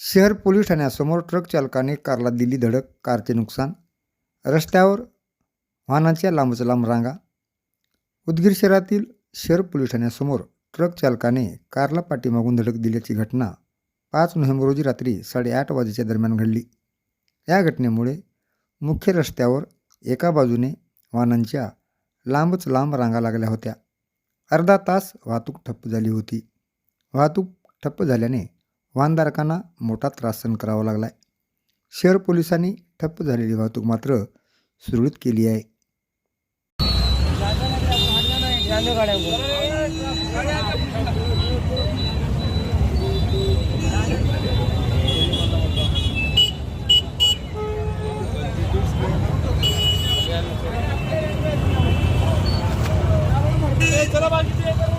शहर police ठाण्यासमोर truck चालकाने कारला दिली धडक कारचे नुकसान रस्त्यावर वाहनांच्या लांबच लांब रांगा. उदगीर शहरातील शहर पोलीस ठाण्यासमोर ट्रक चालकाने कारला पाठीमागून धडक दिल्याची घटना पाच नोव्हेंबर रोजी रात्री साडेआठ वाजेच्या दरम्यान घडली. या घटनेमुळे मुख्य रस्त्यावर एका बाजूने वाहनांच्या लांबच लांब रांगा लागल्या होत्या. अर्धा तास वाहतूक ठप्प झाली होती. वाहतूक ठप्प झाल्याने वाहनधारकांना मोठा त्रास सहन करावा लागला आहे शहर पोलिसांनी ठप्प झालेली वाहतूक मात्र सुरळीत केली आहे. चला